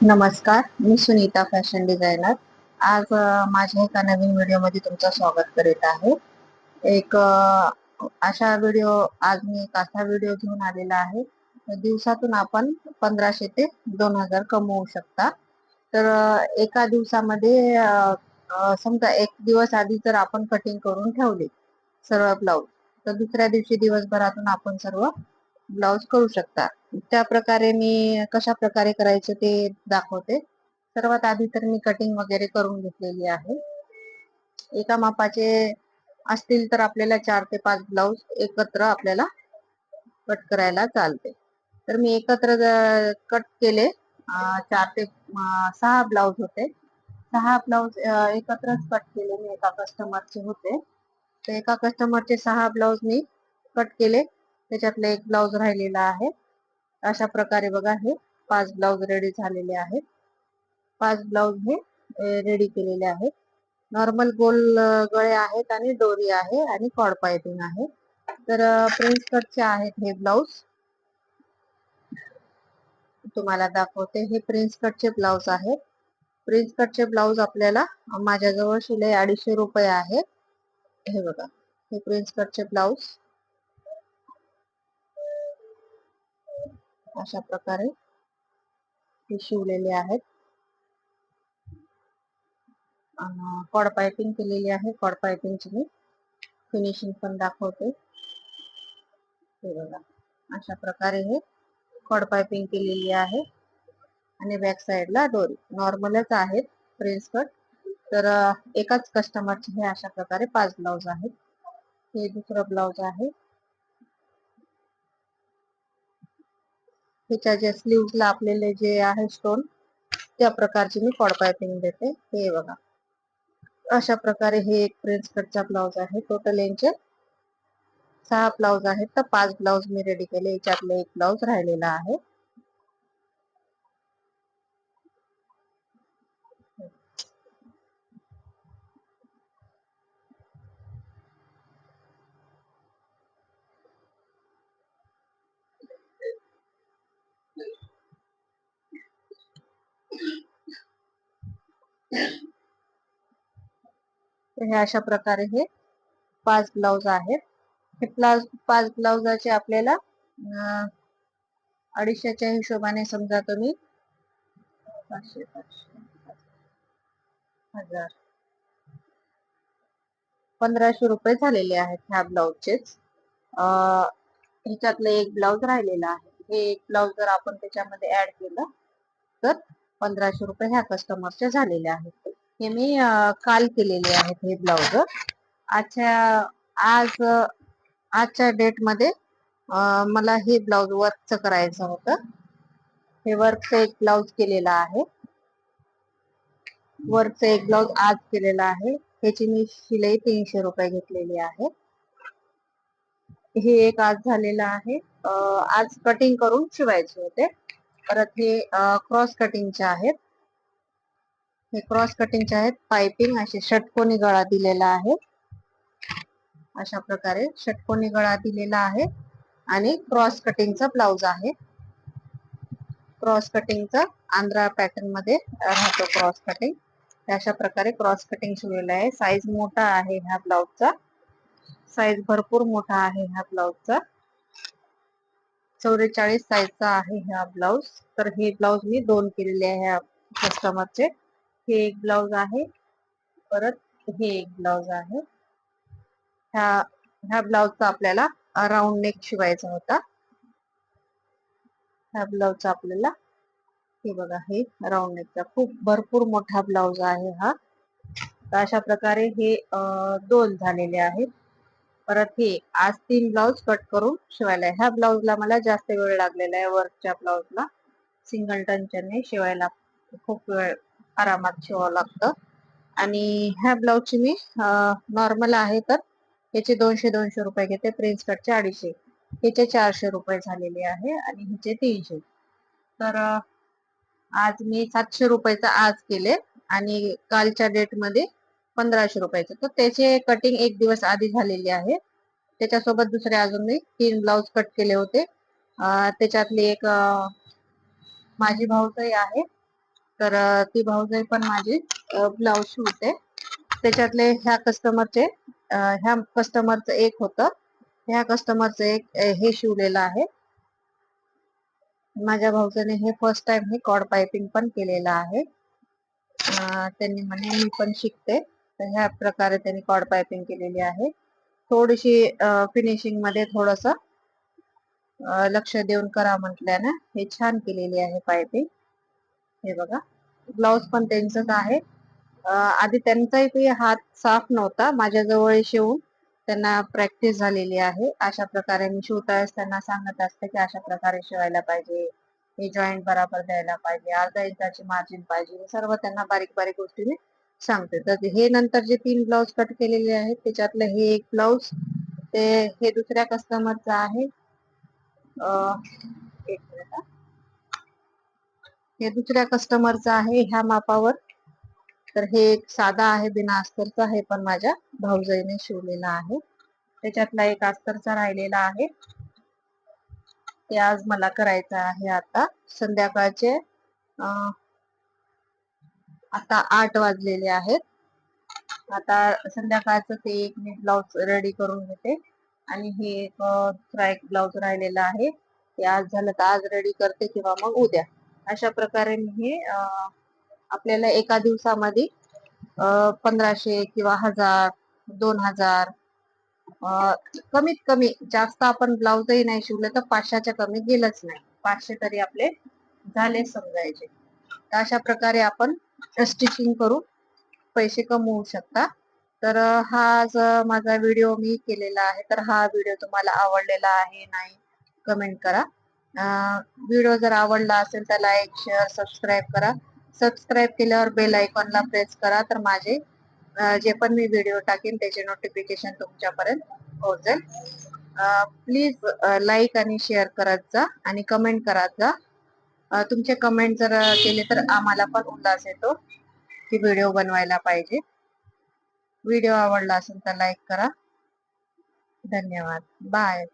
नमस्कार मी Sunita fashion designer. आज माझ्या एका नवीन व्हिडिओमध्ये तुमचं स्वागत करीत आहे. एक अशा व्हिडिओ आज मी एक असा व्हिडिओ घेऊन आलेला आहे. दिवसातून आपण पंधराशे ते दोन हजार कमवू शकता. तर एका दिवसामध्ये समजा एक दिवस आधी जर आपण कटिंग करून ठेवले सर्व ब्लाऊज तर दुसऱ्या दिवशी दिवसभरातून आपण सर्व ब्लाऊज करू शकता. त्या प्रकारे मी कशा प्रकारे करायचे ते दाखवते. सर्वात आधी तर मी कटिंग वगैरे करून घेतलेली आहे. एका मापाचे असतील तर आपल्याला चार ते पाच ब्लाऊज एकत्र आपल्याला कट करायला चालते. तर मी एकत्र कट केले. चार ते सहा ब्लाऊज होते. सहा ब्लाऊज एकत्रच कट केले मी एका कस्टमरचे होते. तर एका कस्टमरचे सहा ब्लाऊज मी कट केले. त्याच्यातला एक ब्लाउज राहिलेला आहे. अशा प्रकारे बघा हे पाच ब्लाऊज रेडी झालेले आहेत. पाच ब्लाऊज हे रेडी केलेले आहेत. नॉर्मल गोल गळे आहेत आणि डोरी आहे आणि कॉड पायपिंग आहे. तर प्रिन्स कटचे आहेत हे ब्लाऊज. तुम्हाला दाखवते हे प्रिन्स कटचे ब्लाऊज आहेत. प्रिन्स कटचे ब्लाऊज आपल्याला माझ्याजवळ शिलाई अडीचशे रुपये आहेत हे बघा हे प्रिन्स कटचे ब्लाऊज. अशा प्रकारे हे शिवलेले आहेत. कॉड पायपिंग केलेली आहे. कॉड पायपिंगची मी फिनिशिंग पण दाखवते. हे बघा. अशा प्रकारे हे कॉड पायपिंग केलेली आहे. आणि बॅक साईडला दोरी. नॉर्मलच आहेत प्रिन्स कट तर एकाच कस्टमरचे हे अशा प्रकारे पाच ब्लाऊज आहेत. हे दुसरं ब्लाऊज आहे. ह्याच्या जे स्लीव्हला आपलेले जे आहे स्टोन त्या प्रकारची मी कॉड पायपिंग देते. हे बघा. अशा प्रकारे हे एक प्रिन्स कटचा ब्लाउज आहे. टोटल यांचे सहा ब्लाऊज आहेत. तर पाच ब्लाऊज मी रेडी केले. याच्यातले एक ब्लाऊज राहिलेला आहे. हे अशा प्रकारे हे पाच ब्लाऊज आहेत. हे प्लाज पाच ब्लाऊजाचे आपल्याला अडीचशेच्या हिशोबाने समजा तुम्ही पाचशे पाचशे हजार पंधराशे रुपये झालेले आहेत ह्या ब्लाउजचेच. ह्याच्यातलं एक ब्लाऊज राहिलेला आहे. हे एक ब्लाऊज जर आपण त्याच्यामध्ये ऍड केलं तर पंधराशे रुपये ह्या कस्टमरचे झालेले आहेत. हे मी काल केलेले आहेत हे ब्लाउज. आजच्या आज आजच्या डेटमध्ये मला हे ब्लाउज वर्कचं करायचं होतं. हे वर्कचं एक ब्लाऊज केलेला आहे. वर्कचं एक ब्लाऊज आज केलेला आहे. ह्याची मी शिलाई तीनशे रुपये घेतलेली आहे. हे एक आज झालेलं आहे. आज कटिंग करून शिवायचे होते. परत हे क्रॉस कटिंगचे आहेत. हे क्रॉस कटिंगचे आहेत. पाइपिंग असे षटकोनी गळा दिलेला आहे. अशा प्रकारे षटकोनी गळा दिलेला आहे. आणि क्रॉस कटिंगचा ब्लाउज आहे. क्रॉस कटिंगचा आंध्रा पॅटर्नमध्ये राहतो क्रॉस कटिंग. अशा प्रकारे क्रॉस कटिंग शिवलेला आहे. साईज मोठा आहे ह्या ब्लाउजचा साईज भरपूर मोठा आहे ह्या ब्लाउजचा चौवेचाळीस साईजचा आहे ह्या ब्लाऊज. तर हे ब्लाउज मी दोन केलेले आहे ह्या कस्टमरचे हे एक ब्लाऊज आहे. परत हे एक ब्लाऊज आहे. ह्या ह्या ब्लाऊजचा आपल्याला राऊंड नेक शिवायचा होता. ह्या ब्लाउजचा आपल्याला हे बघा हे राऊंड नेकचा खूप भरपूर मोठा ब्लाऊज आहे हा. तर अशा प्रकारे हे दोन झालेले आहेत. परत हे आज तीन ब्लाऊज कट करून शिवायला आहे. ह्या ब्लाऊजला मला जास्त वेळ लागलेला आहे वर्कच्या ब्लाऊजला सिंगल टनच्याने शिवायला खूप वेळ आरामात ठेवावं लागतं. आणि ह्या ब्लाऊजची मी नॉर्मल आहे तर ह्याचे दोनशे दोनशे रुपये घेते. प्रिन्स कटचे अडीचशे. ह्याचे चारशे रुपये झालेले आहे आणि ह्याचे तीनशे. तर आज मी सातशे रुपयाचं आज केले आणि कालच्या डेटमध्ये पंधराशे रुपयाचे. तर त्याचे कटिंग एक दिवस आधी झालेली आहे. त्याच्यासोबत दुसरे अजून मी तीन ब्लाऊज कट केले होते. त्याच्यातले त्याच्यातली एक माझी भाऊचाही आहे. तर ती भाऊजाई पण माझी ब्लाऊज शिवते. त्याच्यातले ह्या कस्टमरचे ह्या कस्टमरचं एक होतं. ह्या कस्टमरचं एक हे शिवलेलं आहे. माझ्या भाऊजाने हे फर्स्ट टाइम हे कॉड पायपिंग पण केलेलं आहे. त्यांनी म्हणे मी पण शिकते. तर ह्या प्रकारे त्यांनी कॉड पायपिंग केलेली आहे. थोडीशी फिनिशिंगमध्ये थोडस लक्ष देऊन करा म्हटल्यानं हे छान केलेली आहे पायपिंग हे बघा. ब्लाउज पण त्यांचंच आहे. आधी त्यांचाही काही हात साफ नव्हता. माझ्याजवळ शिवून त्यांना प्रॅक्टिस झालेली आहे. अशा प्रकारे मी शिवताच त्यांना सांगत असते की अशा प्रकारे शिवायला पाहिजे. हे जॉईंट बराबर द्यायला पाहिजे. अर्धा इंचाची मार्जिन पाहिजे. हे सर्व त्यांना बारीक बारीक गोष्टी मी सांगते. तर हे नंतर जे तीन ब्लाउज कट केलेले आहेत त्याच्यातलं हे एक ब्लाउज ते हे दुसऱ्या कस्टमरचं आहे. एक मिनिट हे दुसऱ्या कस्टमरचं आहे ह्या मापावर. तर हे एक साधा आहे बिना अस्तरचा हे पण माझ्या भाऊजाईने शिवलेला आहे. त्याच्यातला एक अस्तरचा राहिलेला आहे. ते आज मला करायचं आहे आता. संध्याकाळचे आता आठ वाजलेले आहेत. आता संध्याकाळचं ते एक मी ब्लाउज रेडी करून घेते. आणि हे एक दुसरा एक ब्लाउज राहिलेला आहे. ते आज झालं तर आज रेडी करते किंवा मग उद्या. अशा प्रकारे मी हे आपल्याला एका दिवसामध्ये पंधराशे किंवा हजार दोन हजार कमीत कमी जास्त आपण ब्लाउजही नाही शिवलं तर पाचशेच्या कमी गेलंच नाही. पाचशे तरी आपले झाले समजायचे. तर अशा प्रकारे आपण स्टिचिंग करून पैसे कमवू शकता. तर हा जो माझा व्हिडिओ मी केलेला आहे. तर हा व्हिडिओ तुम्हाला आवडलेला आहे नाही कमेंट करा. व्हिडिओ जर आवडला असेल तर लाईक शेअर सबस्क्राईब करा. सबस्क्राईब केल्यावर बेल आयकॉनला प्रेस करा तर माझे जे पण मी व्हिडिओ टाकेन त्याचे नोटिफिकेशन तुमच्यापर्यंत पोहोचेल. प्लीज लाईक आणि शेअर करत जा आणि कमेंट करत जा. तुमचे कमेंट जर केले तर आम्हाला पण उल्हास येतो की व्हिडिओ बनवायला पाहिजे. व्हिडिओ आवडला असेल तर लाईक करा. धन्यवाद. बाय